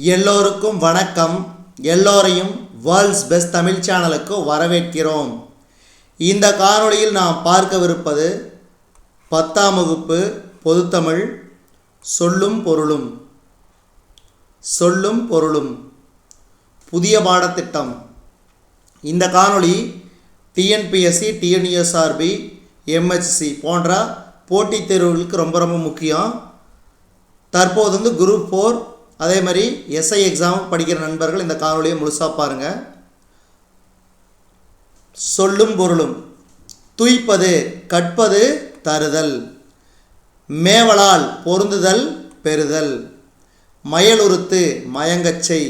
எல்லோருக்கும் வணக்கம். எல்லோரையும் வேர்ல்ட்ஸ் பெஸ்ட் தமிழ் சேனலுக்கு வரவேற்கிறோம். இந்த காணொளியில் நாம் பார்க்கவிருப்பது பத்தாம் வகுப்பு பொதுத்தமிழ் சொல்லும் பொருளும். சொல்லும் பொருளும். புதிய பாடத்திட்டம். இந்த காணொளி டிஎன்பிஎஸ்சி டிஎன்யூஎஸ்ஆர்பி எம்ஹெச்சி போன்ற போட்டித் தேர்வுகளுக்கு ரொம்ப ரொம்ப முக்கியம். தற்போது வந்து குரூப் ஃபோர் அதே மாதிரி எஸ்ஐ எக்ஸாம் படிக்கிற நண்பர்கள் இந்த காணொலியை முழுசாக பாருங்கள் சொல்லும் பொருளும் துய்ப்பது கற்பது தருதல். மேவலால் பொருந்துதல் பெறுதல். மயலுறுத்து மயங்கச்சை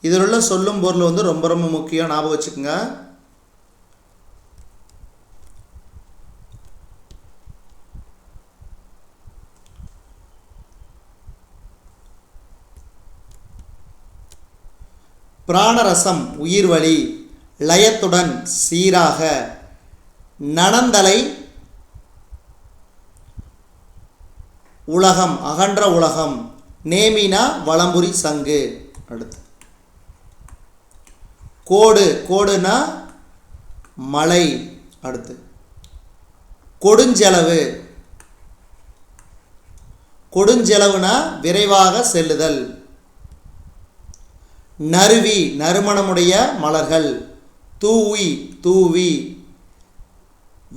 இதில் உள்ள சொல்லும் பொருள் வந்து ரொம்ப ரொம்ப முக்கியம். ஞாபகம் வச்சுக்கோங்க. பிராணரசம் உயிர்வழி லயத்துடன் சீராக நனந்தலை உலகம் அகன்ற உலகம் நேமினா வளம்புரி சங்கு. அடுத்து. கோடு கோடுனா மலை. அடுத்து. கொடுஞ்செலவு. கொடுஞ்செலவுனா விரைவாக செல்லுதல். நறுவி நறுமணமுடைய மலர்கள். தூவி தூவி.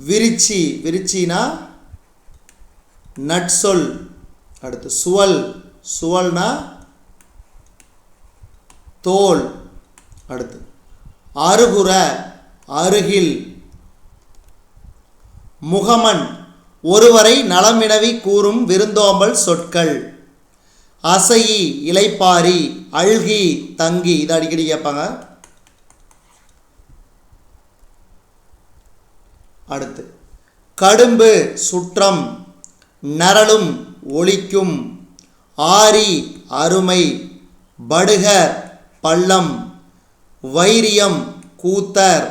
விரிச்சி விரிச்சினா நட்சொல். அடுத்து சுவல். சுவல்னா தோல். அடுத்து அருகுற அருகில். முகமன். ஒருவரை நலமிடவி கூறும் விருந்தோம்பல் சொற்கள். அசையி இலைப்பாரி அழ்கி தங்கி இதை அடிக்கடி கேட்பாங்க. அடுத்து கடும்பு சுற்றம் நரளும் ஒளிக்கும் ஆரி அருமை படுகர் பள்ளம் வைரியம் கூத்தர்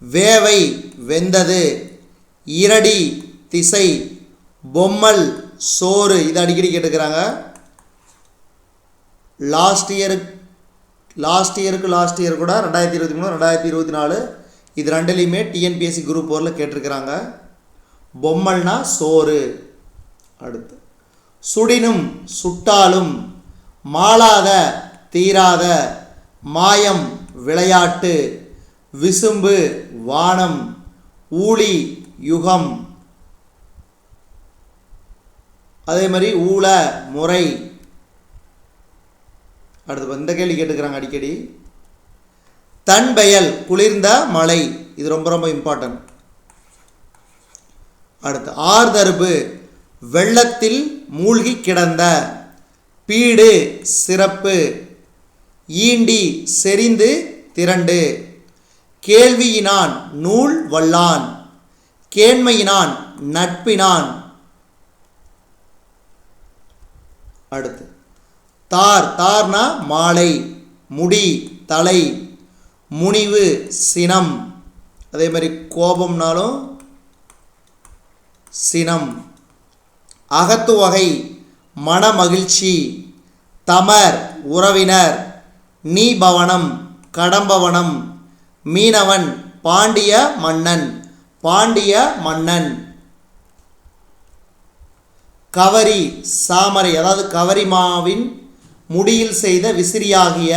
வேவை வெந்தது இரடி திசை பொம்மல் சோறு இதை அடிக்கடி கேட்டுக்கிறாங்க. லாஸ்ட் இயருக்கு லாஸ்ட் இயருக்கு லாஸ்ட் இயர் கூட ரெண்டாயிரத்தி இருபத்தி மூணு ரெண்டாயிரத்தி இருபத்தி நாலு இது ரெண்டுலேயுமே டிஎன்பிஎஸ்சி குரூப் ஃபோரில் கேட்டிருக்கிறாங்க. பொம்மல்னா சோறு. அடுத்து சுடினும் சுட்டாலும் மாளாத தீராத மாயம் விளையாட்டு விசும்பு வானம் ஊழி யுகம். அதே மாதிரி ஊழ முறை அடுத்து இந்த கேள்வி கேட்டுக்கிறாங்க அடிக்கடி. தன்பெயல் குளிர்ந்த மலை. இது ரொம்ப ரொம்ப இம்பார்ட்டன்ட் அடுத்து ஆர்தருபு வெள்ளத்தில் மூழ்கி கிடந்த. பீடு சிறப்பு. ஈண்டி செறிந்து திரண்டு. கேள்வியினான் நூல் வல்லான். கேண்மையினான் நட்பினான். அடுத்து தார். தார்னா மாலை முடி தலை முனிவு சினம். அதே மாதிரி கோபம்னாலும் சினம். அகத்து வகை மனமகிழ்ச்சி தமர் உறவினர் நீபவனம் கடம்பவனம் மீனவன் பாண்டிய மன்னன் பாண்டிய மன்னன். கவரி சாமரை அதாவது கவரிமாவின் முடியில் செய்த விசிறியாகிய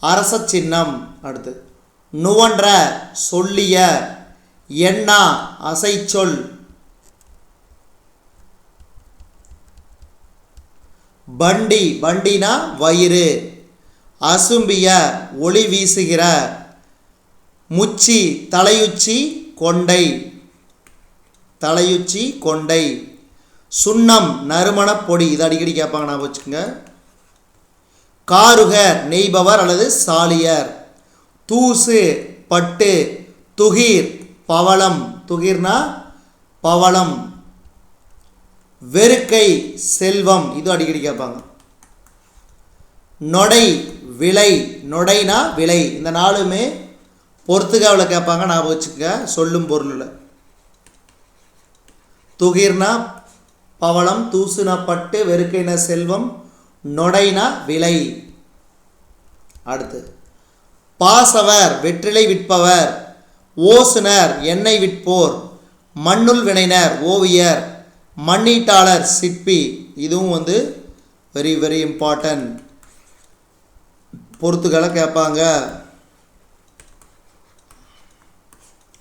அரச சின்னம். அடுத்து நுவன்ற சொல்லிய எண்ணா அசைச்சொல். பண்டி பண்டினா வயிறு. அசும்பிய ஒளி வீசுகிற முச்சி தலையுச்சி கொண்டை. தலையுச்சி கொண்டை. சுண்ணம் நறுமணப் பொடி. இது அடிக்கடி கேட்பாங்க நான் வச்சுக்கோங்க. காருகர் நெய்பவர் அல்லது சாலியர். தூசு பட்டு துகிர் பவளம். துகிர்னா பவளம். வெறுக்கை செல்வம். இது அடிக்கடி கேட்பாங்க. நொடை விலை. நொடைனா விலை. இந்த நாளுமே பொர்த்துகாவில் கேட்பாங்க. நான் வச்சுக்க சொல்லும் பொருளில். துகிர்னா பவளம் தூசுனா பட்டு வெறுக்கைனா செல்வம். நொடைனா விலை. அடுத்து பாசவர் வெற்றிலை விற்பவர் ஓசுனர் எண்ணெய் விற்போர் மண்ணுள் வினைனர் ஓவியர் மண்ணீட்டாளர் சிற்பி. இதுவும் வந்து வெரி வெரி இம்பார்ட்டன்ட் பொறுத்துக்களை கேட்பாங்க.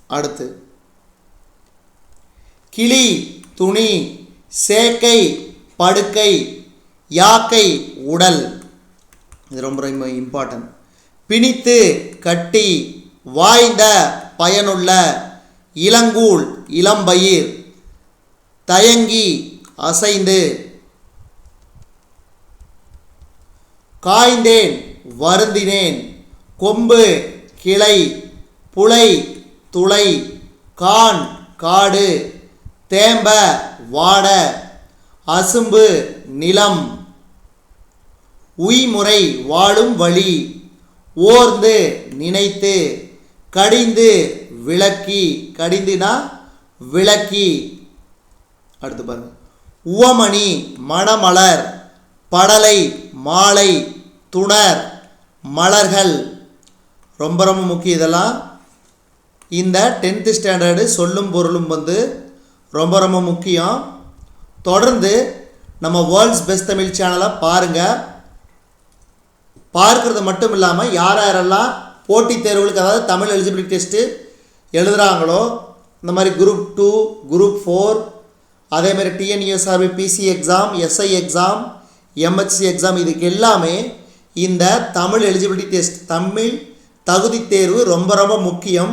அடுத்து. கிளி துணி சேக்கை படுக்கை யாக்கை உடல். இது ரொம்ப ரொம்ப இம்பார்ட்டன்ட் பிணித்து கட்டி வாய்ந்த பயனுள்ள இளங்கூழ் இளம்பயிர் தயங்கி அசைந்து காய்ந்தேன் வருந்தினேன் கொம்பு கிளை புலை துளை கான் காடு தேம்ப வாட அசும்பு நிலம். உய்முறை வாழும் வழி. ஓர்ந்து நினைத்து கடிந்து விளக்கி. கடிந்துனா விளக்கி. அடுத்து பாருங்க. உவமணி மணமலர் படலை மாலை துணர் மலர்கள். ரொம்ப ரொம்ப முக்கியம் இதெல்லாம். இந்த டென்த்து ஸ்டாண்டர்டு சொல்லும் பொருளும் வந்து ரொம்ப ரொம்ப முக்கியம். தொடர்ந்து நம்ம வேர்ல்ட்ஸ் பெஸ்ட் தமிழ் சேனலை பாருங்கள் பார்க்கறது மட்டும் இல்லாமல் யார் யாரெல்லாம் போட்டித் தேர்வுகளுக்கு அதாவது தமிழ் எலிஜிபிலிட்டி டெஸ்ட்டு எழுதுகிறாங்களோ இந்த மாதிரி குரூப் டூ குரூப் ஃபோர் அதேமாதிரி TNUSRB PC exam SI exam MHC exam இதுக்கு எல்லாமே இந்த தமிழ் எலிஜிபிலிட்டி டெஸ்ட் தமிழ் தகுதி தேர்வு ரொம்ப ரொம்ப முக்கியம்.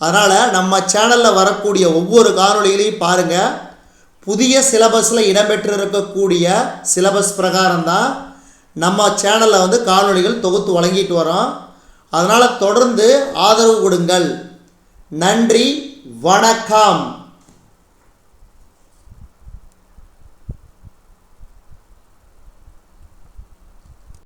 அதனால் நம்ம சேனலில் வரக்கூடிய ஒவ்வொரு காணொலிகளையும் பாருங்கள் புதிய சிலபஸில் இடம்பெற்றிருக்கக்கூடிய சிலபஸ் பிரகாரம் தான் நம்ம சேனலில் வந்து காணொலிகள் தொகுத்து வழங்கிட்டு வரோம். அதனால் தொடர்ந்து ஆதரவு கொடுங்கள். நன்றி வணக்கம்.